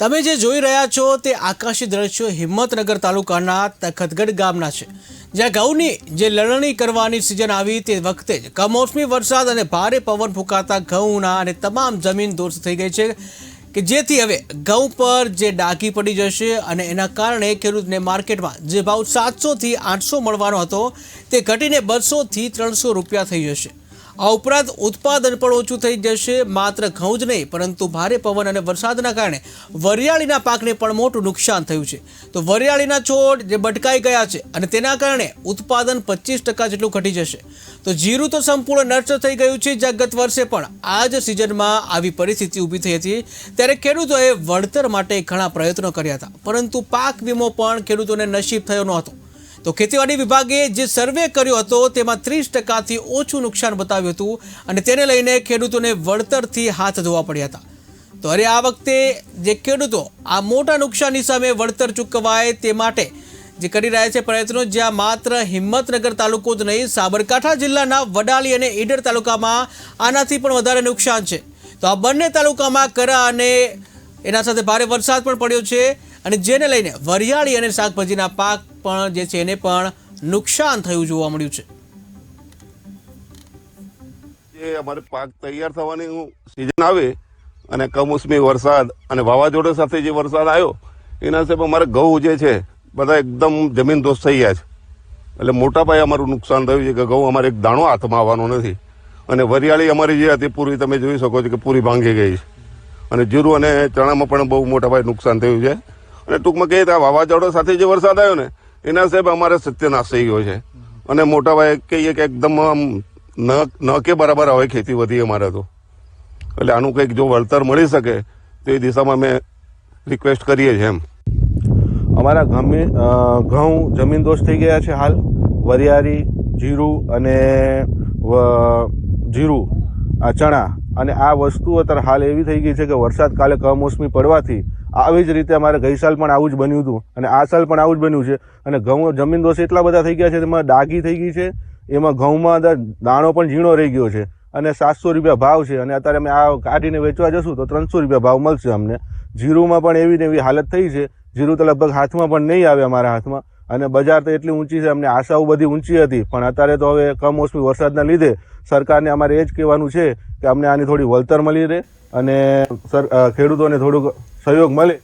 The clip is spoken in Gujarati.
તમે જે જોઈ રહ્યા છો તે આકાશી દ્રશ્યો હિંમતનગર તાલુકાના તખતગઢ ગામના છે. જ્યાં ઘઉંની જે લણણી કરવાની સિઝન આવી તે વખતે જ કમોસમી વરસાદ અને ભારે પવન ફૂંકાતા ઘઉંના અને તમામ જમીન દોષ થઈ ગઈ છે કે જેથી હવે ઘઉં પર જે ડાઘી પડી જશે અને એના કારણે ખેડૂતને માર્કેટમાં જે ભાવ સાતસોથી આઠસો મળવાનો હતો તે ઘટીને બસોથી ત્રણસો રૂપિયા થઈ જશે. આ ઉપરાંત ઉત્પાદન પણ ઓછું થઈ જશે, માત્ર ઘઉં જ નહીં, પરંતુ ભારે પવન અને વરસાદના કારણે વરિયાળીના પાકને પણ મોટું નુકસાન થયું છે. તો વરિયાળીના છોડ જે બટકાઈ ગયા છે અને તેના કારણે ઉત્પાદન પચીસ ટકા જેટલું ઘટી જશે. તો જીરું તો સંપૂર્ણ નષ્ટ થઈ ગયું છે, જ્યાં ગત વર્ષે પણ આ જ સિઝનમાં આવી પરિસ્થિતિ ઊભી થઈ હતી. ત્યારે ખેડૂતોએ વળતર માટે ઘણા પ્રયત્નો કર્યા હતા, પરંતુ પાક વીમો પણ ખેડૂતોને નસીબ થયો નહોતો. તો ખેતીવાડી વિભાગે જે સર્વે કર્યો હતો, તેમાં ત્રીસ ટકાથી ઓછું નુકસાન બતાવ્યું હતું અને તેને લઈને ખેડૂતોને વળતરથી હાથ ધોવા પડ્યા હતા. તો અરે આ વખતે જે ખેડૂતો આ મોટા નુકસાનની સામે વળતર ચૂકવાય તે માટે જે કરી રહ્યા છે પ્રયત્નો, જ્યાં માત્ર હિંમતનગર તાલુકો જ નહીં, સાબરકાંઠા જિલ્લાના વડાલી અને ઈડર તાલુકામાં આનાથી પણ વધારે નુકસાન છે. તો આ બંને તાલુકામાં કરા અને એના સાથે ભારે વરસાદ પણ પડ્યો છે અને જેને લઈને વરિયાળી અને શાકભાજીના પાક પણ જે છે એને પણ નુકસાન થયું જોવા મળ્યું છે. જે અમારે પાક તૈયાર થવાની સિઝન આવે અને કમોસમી વરસાદ અને વાવાઝોડા સાથે જે વરસાદ આવ્યો, એના હિસાબે અમારે ઘઉં જે છે બધા એકદમ જમીન દોસ્ત થઈ ગયા છે. એટલે મોટા પાયે અમારું નુકસાન થયું છે કે ઘઉં અમારે એક દાણો હાથમાં આવવાનો નથી. અને વરિયાળી અમારી જે હતી, પૂરી તમે જોઈ શકો છો કે પૂરી ભાંગી ગઈ છે. અને જીરું અને ચણામાં પણ બહુ મોટા પાયે નુકસાન થયું છે. અને ટૂંકમાં કહીએ તો વાવાઝોડા સાથે જે વરસાદ આવ્યો ને એના સાહેબ અમારે સત્યનાશ થઈ ગયો છે. અને મોટા ભાઈ કહીએ કે એકદમ ન કે બરાબર આવે ખેતી વધી અમારે તો. એટલે આનું કંઈક જો વળતર મળી શકે, તો એ દિશામાં અમે રિક્વેસ્ટ કરીએ છીએ એમ. અમારા ગમે ઘઉં જમીન દોષ થઈ ગયા છે હાલ. વરિયાળી, જીરું અને જીરું, આ ચણા. અને આ વસ્તુ અત્યારે હાલ એવી થઈ ગઈ છે કે વરસાદ કાલે કમોસમી પડવાથી આવી જ રીતે અમારે ગઈ સાલ પણ આવું જ બન્યું હતું અને આ સાલ પણ આવું જ બન્યું છે. અને ઘઉં, જમીન દોષ એટલા બધા થઈ ગયા છે, તેમાં ડાઘી થઈ ગઈ છે, એમાં ઘઉંમાં દાણો પણ ઝીણો રહી ગયો છે અને સાતસો રૂપિયા ભાવ છે અને અત્યારે અમે આ કાઢીને વેચવા જશું તો ત્રણસો રૂપિયા ભાવ મળશે અમને. જીરુમાં પણ એવી ને એવી હાલત થઈ છે. જીરું તો લગભગ હાથમાં પણ નહીં આવે અમારા હાથમાં. અને બજાર તો એટલી ઊંચી છે, અમને આશાઓ બધી ઊંચી હતી. પણ અત્યારે તો હવે કમોસમી વરસાદના લીધે સરકારને અમારે એ જ કહેવાનું છે કે અમને આની થોડી વળતર મળી રહે અને ખેડૂતોને થોડુંક સહયોગ મળે.